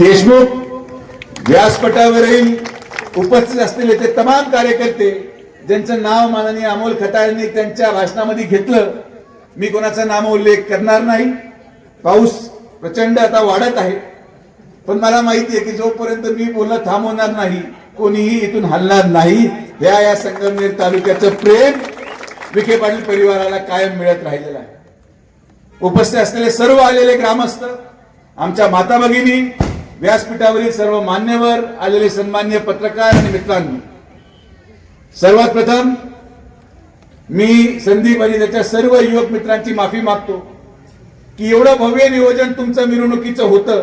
देशमुख व्यासपटावरील उपस्थित असलेले ते तमाम कार्यकर्ते ज्यांचं नाव माननीय अमोल खताळांनी त्यांच्या भाषणामध्ये घेतलं मी कोणाचा नाम उल्लेख करणार नाही. पाऊस प्रचंड आता वाढत आहे. पण मला माहिती आहे की जोपर्यंत मी बोलणं थांबवणार नाही कोणीही इथून हलणार नाही. ह्या या संगमनेर तालुक्याचं प्रेम विखे पाटील परिवाराला कायम मिळत राहिलेलं आहे. उपस्थित असलेले सर्व आलेले ग्रामस्थ आमच्या माता भगिनी व्यासपीठावरील सर्व मान्यवर आलेले सन्मान्य पत्रकार आणि मित्रांनो सर्वात प्रथम मी संदीप आणि त्याच्या सर्व युवक मित्रांची माफी मागतो की एवढं भव्य नियोजन तुमचं मिरवणुकीचं होतं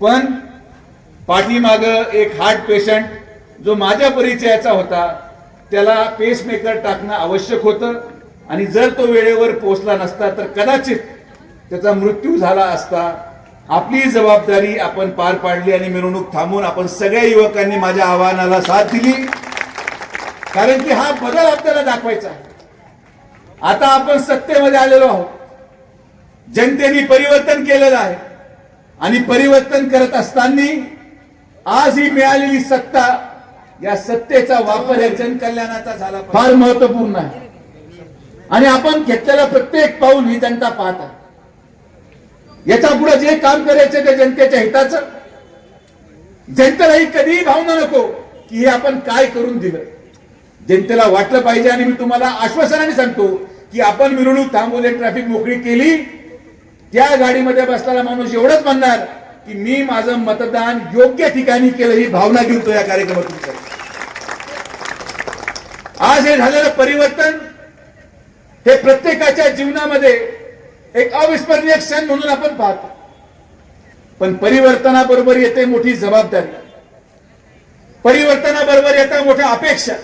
पण पाठीमाग एक हार्ट पेशंट जो माझ्या परिचयाचा होता त्याला पेसमेकर टाकणं आवश्यक होतं आणि जर तो वेळेवर पोहोचला नसता तर कदाचित त्याचा मृत्यू झाला असता आपली जबाबदारी आपण पार पाडली आणि मिरवणूक थांबून आपण सगळ्या युवकांनी माझ्या आव्हानाला साथ दिली. कारण की हा बदल आपल्याला दाखवायचा आहे. आता आपण सत्तेमध्ये आलेलो आहोत. जनतेने परिवर्तन केलेलं आहे. आणि परिवर्तन करत असताना आज ही मिळालेली सत्ता या सत्तेचा वापर या जनकल्याणाचा झाला फार महत्त्वपूर्ण आहे. आणि आपण घेतलेला प्रत्येक पाऊल ही जनता पाहत आहे. याच्यापुढे जे काम करायचं ते जनतेच्या हिताचं. जनतेलाही कधीही भावना नको की हे आपण काय करून दिलं. जनतेला वाटलं पाहिजे आणि मी तुम्हाला आश्वासनाने सांगतो की आपण मिरवणूक थांबवली ट्रॅफिक मोकळी केली त्या गाडीमध्ये बसलेला माणूस एवढंच म्हणणार की मी माझं मतदान योग्य ठिकाणी केलं ही भावना घेऊन तो या कार्यक्रमातून. आज हे झालेलं परिवर्तन हे प्रत्येकाच्या जीवनामध्ये एक अविस्मरणीय क्षण म्हणून आपण पाहतो. पण परिवर्तनाबरोबर येते मोठी जबाबदारी. परिवर्तनाबरोबर येतात मोठ्या अपेक्षा.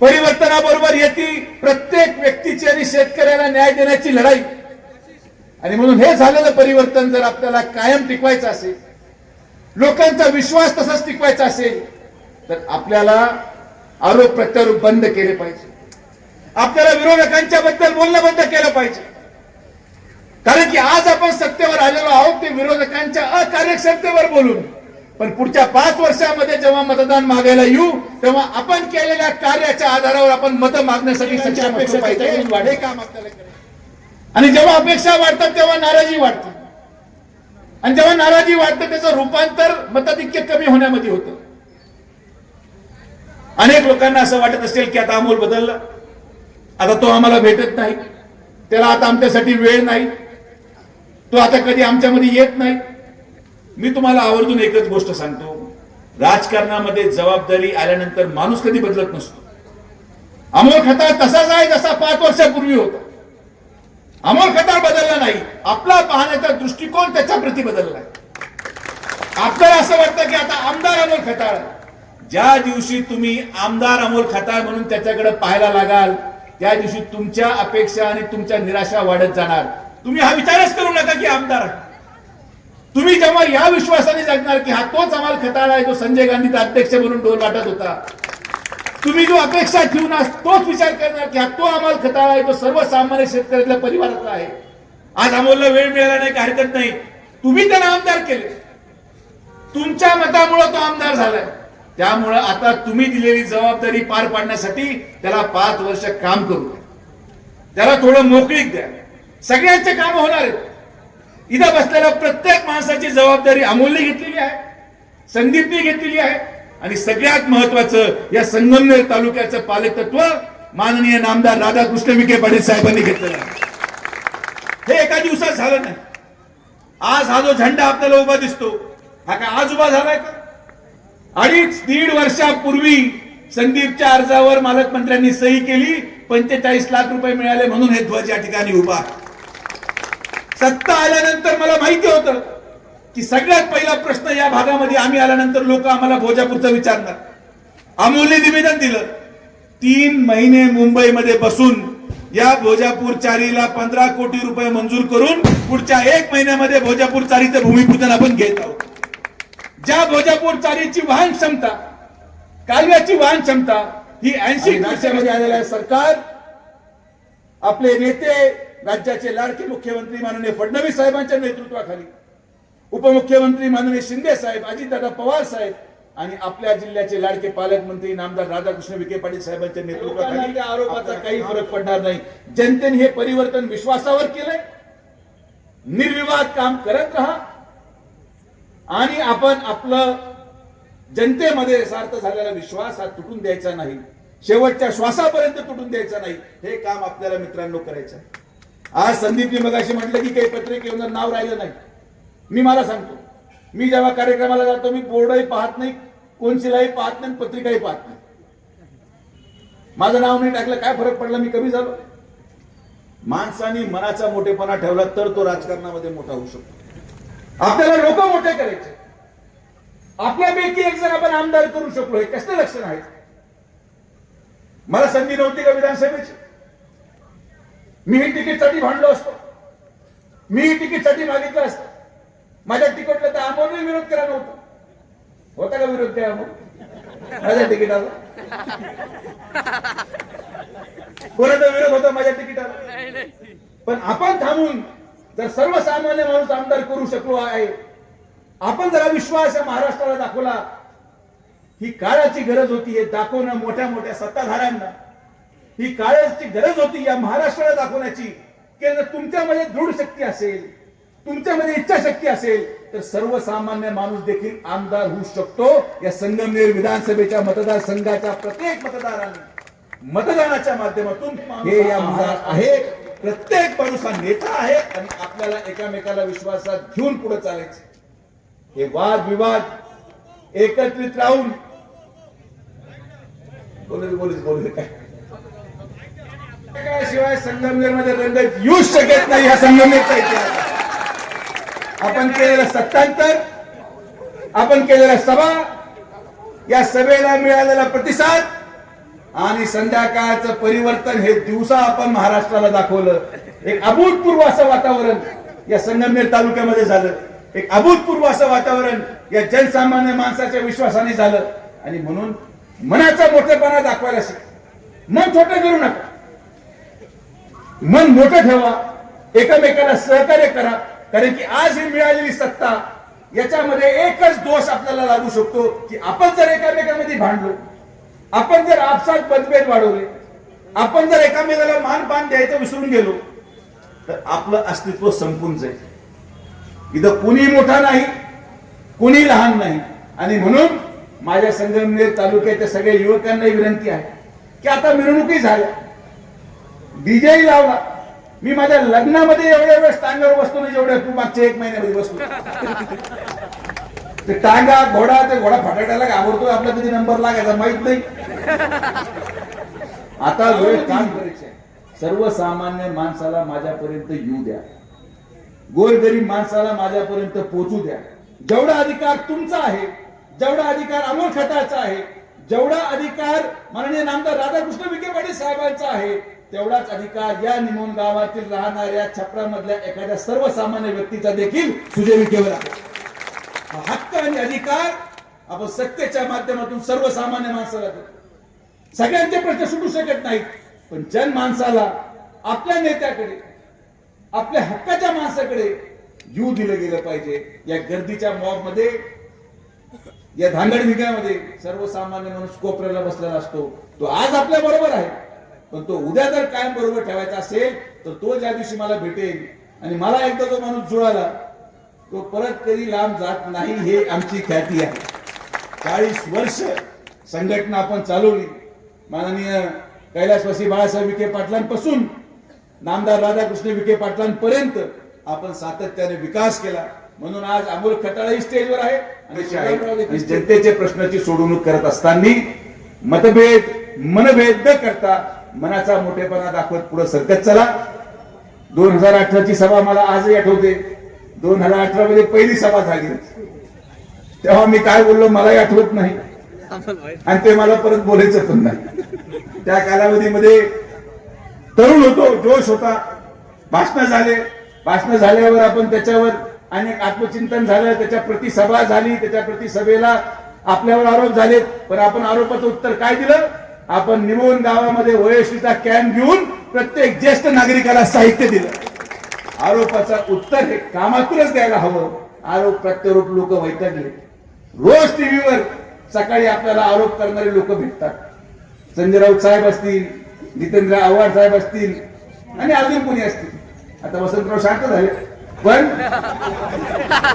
परिवर्तनाबरोबर येते प्रत्येक व्यक्तीची आणि शेतकऱ्याला न्याय देण्याची लढाई. आणि म्हणून हे झालेलं परिवर्तन जर आपल्याला कायम टिकवायचं असेल लोकांचा विश्वास तसाच टिकवायचा असेल तर आपल्याला आरोप प्रत्यारोप बंद केले पाहिजे. आपल्याला विरोधकांच्या बद्दल बोलणं बंद केलं पाहिजे. कारण की आज आपण सत्तेवर आलेलो आहोत ते विरोधकांच्या अकार्यक्षमतेवर बोलून. पण पुढच्या पाच वर्षामध्ये जेव्हा मतदान मागायला येऊ तेव्हा आपण केलेल्या कार्याच्या आधारावर आपण मत मागण्यासाठी सक्षम अपेक्षा पाहिजे. काम. आणि जेव्हा अपेक्षा वाढतात तेव्हा नाराजी वाढते. आणि जेव्हा नाराजी वाढते त्याचं रूपांतर मताधिक्य कमी होण्यामध्ये होतं. अनेक लोकांना असं वाटत असेल की आता अमोल बदलला. आता तो आम्हाला भेटत नाही. त्याला आता आमच्यासाठी वेळ नाही. तो आता कधी आमच्यामध्ये येत नाही. मी तुम्हाला आवर्जून एकच गोष्ट सांगतो. राजकारणामध्ये जबाबदारी आल्यानंतर माणूस कधी बदलत नसतो. अमोल खताळ तसाच आहे जसा पाच वर्षापूर्वी होता. अमोल खताळ बदलला नाही. आपला पाहण्याचा दृष्टिकोन त्याच्या प्रती बदलला आहे. आपल्याला असं वाटतं की आता आमदार अमोल खताळ ज्या दिवशी तुम्ही आमदार अमोल खताळ म्हणून त्याच्याकडे पाहायला लागाल त्या दिवशी तुमच्या अपेक्षा आणि तुमच्या निराशा वाढत जाणार. तुम्ही हा विचारच करू नका की आमदार. तुम्ही जेव्हा या विश्वासाने जगणार की हा तोच आम्हाला खताळ आहे जो संजय गांधीचा अध्यक्ष म्हणून डोल वाटत होता. तुम्ही जो अपेक्षा ठेवून आज तोच विचार करणार की हा तो आम्हाला खताळा आहे तो सर्वसामान्य शेतकऱ्यातल्या परिवारातला आहे. आज अमोलला वेळ मिळाला नाही काही हरकत नाही. तुम्ही त्याला आमदार केले. तुमच्या मतामुळे तो आमदार झालाय. त्यामुळं आता तुम्ही दिलेली जबाबदारी पार पाडण्यासाठी त्याला पाच वर्ष काम करू द्या. त्याला थोडं मोकळीक द्या. सगळ्यांचे काम होणार आहेत. इथं बसलेल्या प्रत्येक माणसाची जबाबदारी अमोलने घेतलेली आहे संदीपने घेतलेली आहे आणि सगळ्यात महत्वाचं या संगमनेर तालुक्याचं पालकत्व माननीय नामदार राधाकृष्ण विखे पाटील साहेबांनी घेतलेलं आहे. हे एका दिवसात झालं नाही. आज हा जो झेंडा आपल्याला उभा दिसतो हा काय आज उभा झालाय का? अडीच दीड वर्षापूर्वी संदीपच्या अर्जावर मालकमंत्र्यांनी सही केली पंचेचाळीस लाख रुपये मिळाले म्हणून हे ध्वज या ठिकाणी उभा आहे. सत्ता आल्यानंतर मला माहिती होतं की सगळ्यात पहिला प्रश्न या भागामध्ये आम्ही आल्यानंतर लोक आम्हाला भोजापूरचं विचारणार. अमोलने निवेदन दिलं तीन महिने मुंबईमध्ये बसून या भोजापूर चारीला पंधरा कोटी रुपये मंजूर करून पुढच्या एक महिन्यामध्ये भोजापूर चारीचं भूमिपूजन आपण घेत आहोत. ज्या भोजापूर चारीची वाहन क्षमता कालव्याची वाहन क्षमता ही ऐंशी वर्षामध्ये आलेलं आहे सरकार आपले नेते राज्याचे लाडके मुख्यमंत्री माननीय फडणवीस साहेबांच्या नेतृत्वाखाली. उपमुख्यमंत्री माननीय शिंदे साहेब अजितदादा पवार साहेब आणि आपल्या जिल्ह्याचे लाडके पालकमंत्री नामदार राधाकृष्ण विखे पाटील साहेबांच्या नेतृत्वाखाली आरोपाचा काही फरक पडणार नाही. जनतेने हे परिवर्तन विश्वासावर केलंय. निर्विवाद काम करत राहा. आणि आपण आपलं जनतेमध्ये सार्थ झालेला विश्वास हा तुटून द्यायचा नाही. शेवटच्या श्वासापर्यंत तुटून द्यायचा नाही. हे काम आपल्याला मित्रांनो करायचं आहे. आज संदीपने मगाशी म्हटलं की काही पत्रिकेवर नाव राहिलं नाही. मी मला सांगतो. मी जेव्हा कार्यक्रमाला जातो मी बोर्डही पाहत नाही कोणशिलाही पाहत नाही पत्रिकाही पाहत नाही. माझं नाव नाही टाकलं काय फरक पडला? मी कमी झालो. माणसाने मनाचा मोठेपणा ठेवला तर तो राजकारणामध्ये मोठा होऊ शकतो. आपल्याला लोक मोठे करायचे. आपल्यापैकी एक जण आपण आमदार करू शकलो हे कसं लक्षण आहे? मला संधी नव्हती का विधानसभेची? मी ही तिकीटसाठी भांडलो असतो. मी ही तिकीटसाठी मागितलं असतं. माझ्या तिकीटला तर अमोलने विरोध केला नव्हता. होता का विरोध काय अमोल? माझ्या तिकिटाला? कोणाचा विरोध होता माझ्या तिकिटाला? पण आपण थांबून जर सर्वसामान्य माणूस आमदार करू शकलो आहे आपण जरा विश्वास या महाराष्ट्राला दाखवला. ही काळाची गरज होती हे दाखवणं मोठ्या मोठ्या सत्ताधाऱ्यांना. ही काळाची गरज होती या महाराष्ट्राला दाखवण्याची. की जर तुमच्यामध्ये दृढ शक्ती असेल तुमच्यामध्ये इच्छाशक्ती असेल तर सर्वसामान्य माणूस देखील आमदार होऊ शकतो या संगमनेर विधानसभेच्या मतदारसंघाच्या प्रत्येक मतदाराने. मतदानाच्या माध्यमातून हे या महाराष्ट्र आहे प्रत्येक माणूस हा नेता आहे आणि आपल्याला एकामेकाला विश्वासात घेऊन पुढे चालायचे. हे वाद विवाद एकत्रित राहून बोलत बोलत बोलत काय शिवाय संगमनेरमध्ये रंगत येऊ शकत नाही हा संगमनेरचा इतिहास. आपण केलेलं सत्तांतर आपण केलेल्या सभा या सभेला मिळालेला प्रतिसाद आणि संध्याकाळचं परिवर्तन हे दिवसा आपण महाराष्ट्राला दाखवलं. एक अभूतपूर्व असं वातावरण या संगमनेर तालुक्यामध्ये झालं. एक अभूतपूर्व असं वातावरण या जनसामान्य माणसाच्या विश्वासाने झालं. आणि म्हणून मनाचा मोठेपणा दाखवायला शिक मन छोटं करू नका. मन मोठं ठेवा एकमेकाला सहकार्य करा कारण की आज ही मिळालेली सत्ता याच्यामध्ये एकच दोष आपल्याला लागू शकतो की आपण जर एकामेकामध्ये भांडलो आपण जर आपसात मतभेद वाढवले आपण जर एकामेकाला मानपान द्यायचं विसरून गेलो तर आपलं अस्तित्व संपून जाईल. इथं कुणी मोठा नाही कुणी लहान नाही आणि म्हणून माझ्या संगमनेर तालुक्याच्या सगळ्या युवकांना विनंती आहे की आता मिरवणुकी झाल्या. डीजेही लावला मी माझ्या लग्नामध्ये एवढ्या वेळेस टांगावर बसतो ना जेवढ्या तू मागच्या एक महिन्यामध्ये बसतो. ते टांगा घोडा ते घोडा फटाट्याला घाबरतोय आपला कधी नंबर लागायचा माहीत नाही. आता वेळ काम करायचे सर्वसामान्य माणसाला माझ्यापर्यंत येऊ द्या. गोरगरीब माणसाला माझ्यापर्यंत पोहोचू द्या. जेवढा अधिकार तुमचा आहे जेवढा अधिकार अमोल खताचा आहे जेवढा अधिकार माननीय नामदार राधाकृष्ण विखे पाटील साहेबांचा आहे तेवढाच अधिकार या निमोन गावातील राहणाऱ्या छपरामधल्या एखाद्या सर्वसामान्य व्यक्तीचा देखील सुजय ठेवला आहे. हक्क आणि अधिकार आपण सत्तेच्या माध्यमातून सर्वसामान्य माणसाला देतो. सगळ्यांचे प्रश्न सुटू शकत नाहीत पण जन माणसाला आपल्या नेत्याकडे आपल्या हक्काच्या माणसाकडे येऊ दिलं गेलं पाहिजे. या गर्दीच्या मॉबमध्ये या धांगड भिगामध्ये सर्वसामान्य माणूस कोपऱ्याला बसलेला असतो. तो आज आपल्या बरोबर आहे. पण तो उद्या जर कायम बरोबर ठेवायचा असेल तर तो ज्या दिवशी मला भेटेल आणि मला एकदा जो माणूस जुळाला तो परत कधी लांब जात नाही हे आमची ख्याती आहे. चाळीस वर्ष संघटना आपण चालवली. माननीय कैलासवासी बाळासाहेब विखे पाटलांपासून नामदार राधाकृष्ण विखे पाटलांपर्यंत आपण सातत्याने विकास केला. म्हणून आज अमोल खताळाही स्टेजवर आहे आणि जनतेचे प्रश्नाची सोडवणूक करत असताना मतभेद मनभेद न करता मनाचा मोठेपणा दाखवत पुढे सरकत चला. दोन हजार अठराची सभा मला आजही आठवते. दोन हजार अठरा मध्ये पहिली सभा झाली. तेव्हा मी काय बोललो मलाही आठवत नाही. आणि ते मला परत बोलायचं पण नाही. त्या कालावधीमध्ये तरुण होतो जोश होता. भाषण झाले. भाषण झाल्यावर आपण त्याच्यावर अनेक आत्मचिंतन झालं. त्याच्या प्रति सभा झाली. त्याच्या प्रतिसभेला आपल्यावर आरोप झालेत. पण आपण आरोपाचं उत्तर काय दिलं? आपण निमोन गावामध्ये वयश्रीचा कॅम्प घेऊन प्रत्येक ज्येष्ठ नागरिकाला साहित्य दिलं. आरोपाचं उत्तर हे कामातूनच द्यायला हवं. आरोप प्रत्यारोप लोक वैतागले. रोज टीव्हीवर सकाळी आपल्याला आरोप करणारे लोक भेटतात. संजय राऊत साहेब असतील जितेंद्र आव्हाड साहेब असतील आणि अजून कोणी असतील. आता वसंतराव शांत झाले. पण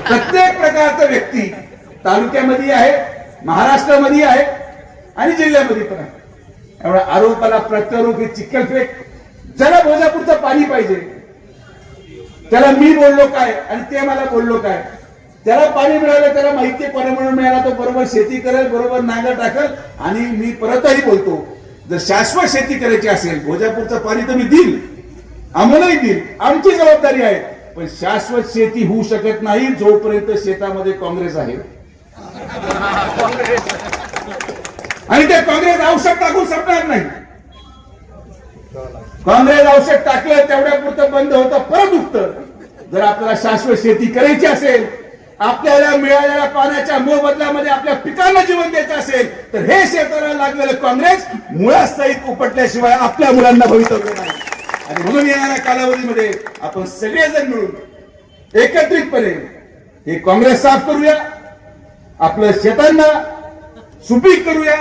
प्रत्येक प्रकारचा व्यक्ती तालुक्यामध्ये आहे महाराष्ट्रामध्ये आहे आणि जिल्ह्यामध्ये पण आहे. एवढा आरोपाला प्रत्यारोप हे चिखलफेक. ज्याला भोजापूरचं पाणी पाहिजे त्याला मी बोललो काय आणि ते मला बोललो काय? त्याला पाणी मिळालं त्याला माहिती परमण मिळाला तो बरोबर शेती करेल बरोबर नांगर टाकल आणि मी परतही बोलतो. जर शाश्वत शेती करायची असेल भोजापूरचं पाणी तर मी देईल. आम्हालाही देईल. आमची जबाबदारी आहे. पण शाश्वत शेती होऊ शकत नाही जोपर्यंत शेतामध्ये काँग्रेस आहे. आणि ते काँग्रेस औषध टाकून संपणार नाही. काँग्रेस औषध टाकलं तेवढ्या पुरतं बंद होतं परत उठत जर आपल्याला शाश्वत शेती करायची असेल आपल्याला मिळालेल्या पाण्याच्या मोबदल्यामध्ये आपल्या पिकांना जीवन द्यायचं असेल तर हे शेताला लागलेलं काँग्रेस मुळासहित उपटल्याशिवाय आपल्या मुलांना भवितव्य नाही. आणि म्हणून येणाऱ्या कालावधीमध्ये आपण सगळेजण मिळून एकत्रितपणे हे काँग्रेस साफ करूया. आपलं शेतांना सुपीक करूया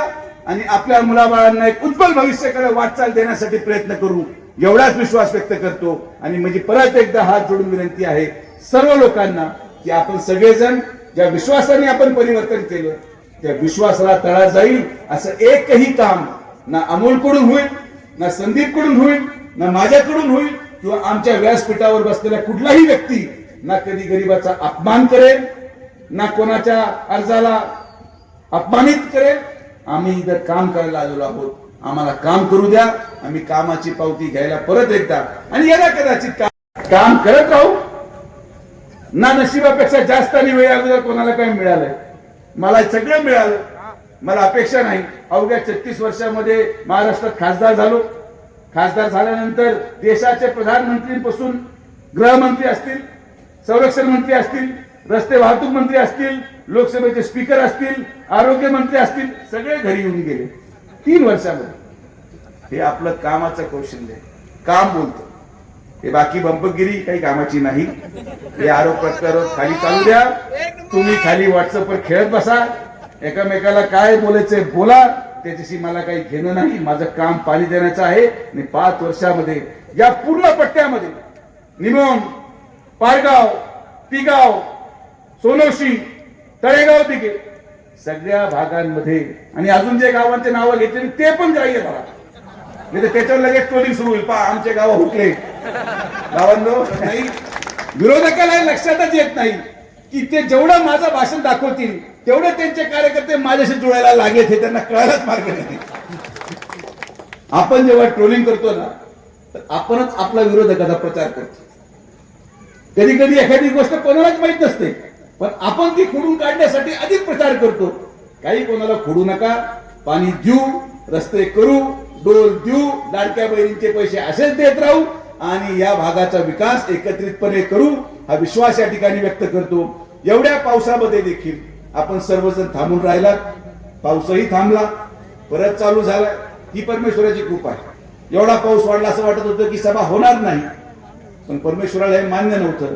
आणि आपल्या मुलाबाळांना एक उज्ज्वल भविष्याकडे वाटचाल देण्यासाठी प्रयत्न करू. एवढाच विश्वास व्यक्त करतो. आणि म्हणजे परत एकदा हात जोडून विनंती आहे सर्व लोकांना की आपण सगळेजण ज्या विश्वासाने आपण परिवर्तन केलं त्या विश्वासाला तळा जाईल असं एकही काम ना अमोलकडून होईल ना संदीपकडून होईल ना माझ्याकडून होईल किंवा आमच्या व्यासपीठावर बसलेला कुठलाही व्यक्ती ना कधी गरीबाचा अपमान करेल ना कोणाच्या अर्जाला अपमानित करेल. आम्ही इथं काम करायला आलेलो आहोत. आम्हाला काम करू द्या. आम्ही कामाची पावती घ्यायला परत एकदा आणि याला कदाचित काम करत राहू. ना नशिबापेक्षा जास्त आणि वेळ अगोदर कोणाला काय मिळालंय. मला सगळं मिळालं. मला अपेक्षा नाही. अवघ्या छत्तीस वर्षामध्ये महाराष्ट्रात खासदार झालो. खासदार झाल्यानंतर देशाचे प्रधानमंत्रीपासून गृहमंत्री असतील संरक्षण मंत्री असतील रस्ते वाहतूक मंत्री असतील लोकसभेचे स्पीकर असतील आरोग्य मंत्री असतील सगळे घरी येऊन गेले. तीन वर्षामध्ये. हे आपलं कामाचं कौशल्य काम बोलतो. हे बाकी बंपगिरी काही कामाची नाही. हे आरोप प्रत्यारोप खाली चालू द्या. तुम्ही खाली व्हॉट्सअपवर खेळत बसा. एकामेकाला काय बोलायचंय बोला. त्याच्याशी मला काही घेणं नाही. माझं काम पाणी देण्याचं आहे. आणि पाच वर्षामध्ये या पूर्ण पट्ट्यामध्ये निमोन पारगाव तिगाव सोनोशी तळेगाव तिघे सगळ्या भागांमध्ये आणि अजून जे गावांचे नावं घेतले ते पण ग्राह्य धरा नाही तर त्याच्यावर लगेच ट्रोलिंग सुरू होईल. पा आमचे गाव हुकले. गावांनो नाही. विरोधकाला हे लक्षातच येत नाही की ते जेवढं माझं भाषण दाखवतील तेवढे त्यांचे कार्यकर्ते माझ्याशी जुळायला लागेल हे त्यांना कळायलाच मार्ग नाही. आपण जेव्हा ट्रोलिंग करतो ना तर आपणच आपला विरोधकाचा प्रचार करतो. कधी कधी एखादी गोष्ट कोणालाच माहीत नसते. पण आपण ती खोडून काढण्यासाठी अधिक प्रचार करतो. काही कोणाला खोडू नका पाणी देऊ रस्ते करू डोल देऊ लाडक्या बहिणींचे पैसे असेच देत राहू आणि या भागाचा विकास एकत्रितपणे करू हा विश्वास या ठिकाणी व्यक्त करतो. एवढ्या पावसामध्ये देखील आपण सर्वजण थांबून राहिलात. पाऊसही थांबला परत चालू झाला. ही परमेश्वराची कृपा आहे. एवढा पाऊस वाढला असं वाटत होतं की सभा होणार नाही. पण परमेश्वराला हे मान्य नव्हतं.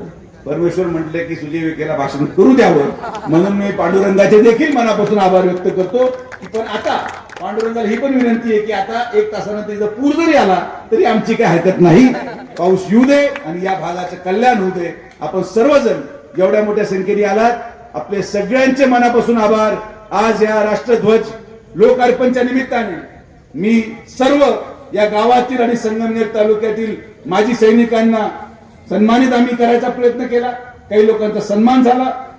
परमेश्वर म्हटले की सुजय विखेला भाषण करू द्यावं. म्हणून मी पांडुरंगाचे देखील मनापासून आभार व्यक्त करतो. पण आता पांडुरंगाला ही पण विनंती आहे की आता एक तासानंतर जर पूर जरी आला तरी आमची काही हरकत नाही. पाऊस येऊ दे आणि या भागाचं कल्याण होऊ दे. आपण सर्वजण एवढ्या मोठ्या संख्येने आलात. आपले सगळ्यांचे मनापासून आभार. आज या राष्ट्रध्वज लोकार्पणच्या निमित्ताने मी सर्व या गावातील आणि संगमनेर तालुक्यातील माजी सैनिकांना सन्मानित आम्ही करायचा प्रयत्न केला. काही लोकांचा सन्मान झाला.